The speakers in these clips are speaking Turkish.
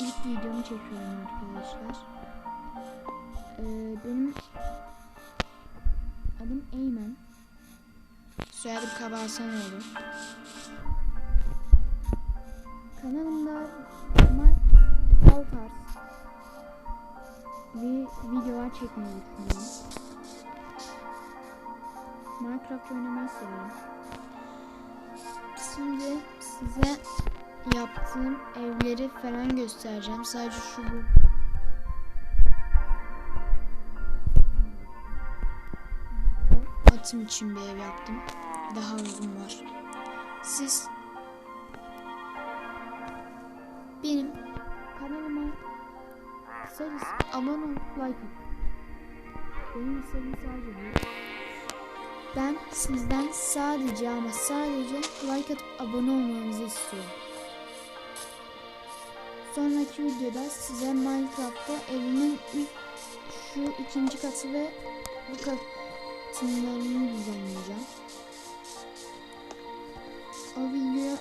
ilk videomu çekiyorum arkadaşlar. Ee, benim adım Eymen. Soyadım Kabalsanoğlu. Kanalımda Minecraft tarz bir videolar çekmeyi düşünüyorum. Minecraft oynamayı seviyorum. Şimdi size yaptığım evleri falan göstereceğim. Sadece şu bu. Atım için bir ev yaptım. Daha uzun var. Siz benim kanalıma kısacası abone olup like atın. Benim istediğim sadece bu. Ben sizden sadece ama sadece like atıp abone olmanızı istiyorum. Sonraki videoda size Minecraft'ta evimin ilk şu ikinci katı ve bu katınlarını düzenleyeceğim. O video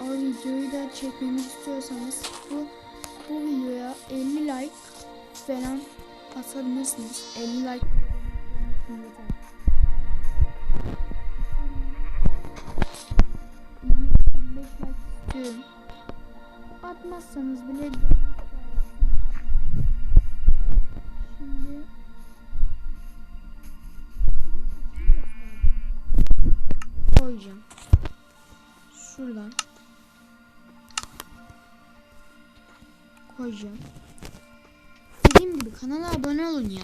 o videoyu da çekmemi istiyorsanız bu bu videoya 50 like falan atabilirsiniz. 50 like Atmazsanız bile Şimdi koyacağım. Şuradan koyacağım. Dediğim gibi kanala abone olun ya.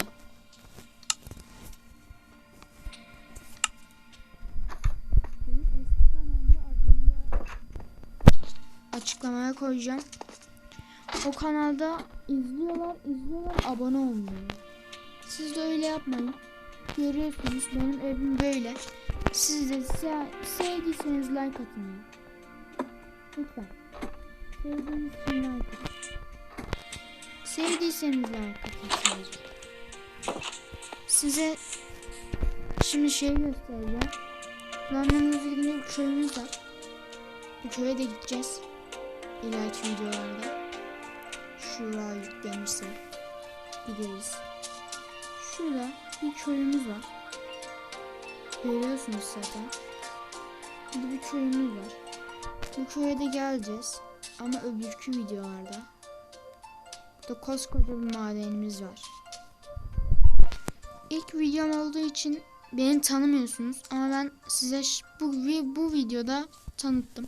Açıklamaya koyacağım. O kanalda izliyorlar, izliyorlar, abone olmuyor. Siz de öyle yapmayın. Görüyorsunuz benim evim böyle. Siz de se sevdiyseniz like atın. Lütfen. Sevdiğiniz için like atın. Sevdiyseniz like atın. Size şimdi şey göstereceğim. Planlarımızı gidince bir köyümüz var. Bu köye de gideceğiz. İleriki videolarda. Şuraya yüklenirse gideriz. Şurada bir köyümüz var. Görüyorsunuz zaten. Burada bir köyümüz var. Bu köye de geleceğiz. Ama öbürkü videolarda. Burada koskoca bir madenimiz var. İlk videom olduğu için beni tanımıyorsunuz ama ben size bu bu videoda tanıttım.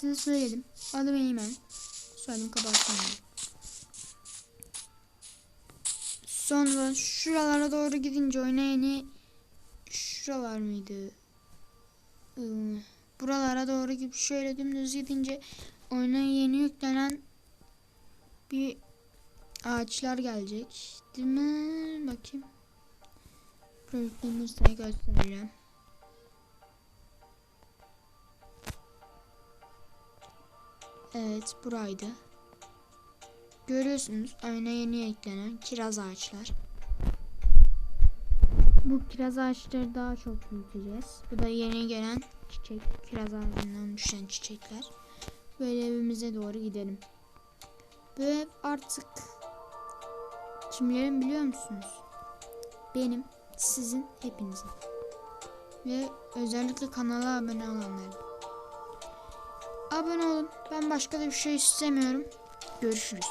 Size söyledim. Adım Eymen. Soyadım Kabartmanlı. Sonra şuralara doğru gidince oyuna yeni şuralar mıydı? Buralara doğru gibi şöyle dümdüz gidince oyuna yeni yüklenen bir ağaçlar gelecek. Değil mi? Bakayım. Buraya yüklenirse göstereceğim. Evet buraydı. Görüyorsunuz oyuna yeni eklenen kiraz ağaçlar. Bu kiraz ağaçları daha çok büyüteceğiz. Bu da yeni gelen çiçek. Kiraz ağacından düşen çiçekler. Böyle evimize doğru gidelim. Bu ev artık kimlerin biliyor musunuz? Benim, sizin, hepinizin. Ve özellikle kanala abone olanların. Abone olun. Ben başka da bir şey istemiyorum. Görüşürüz.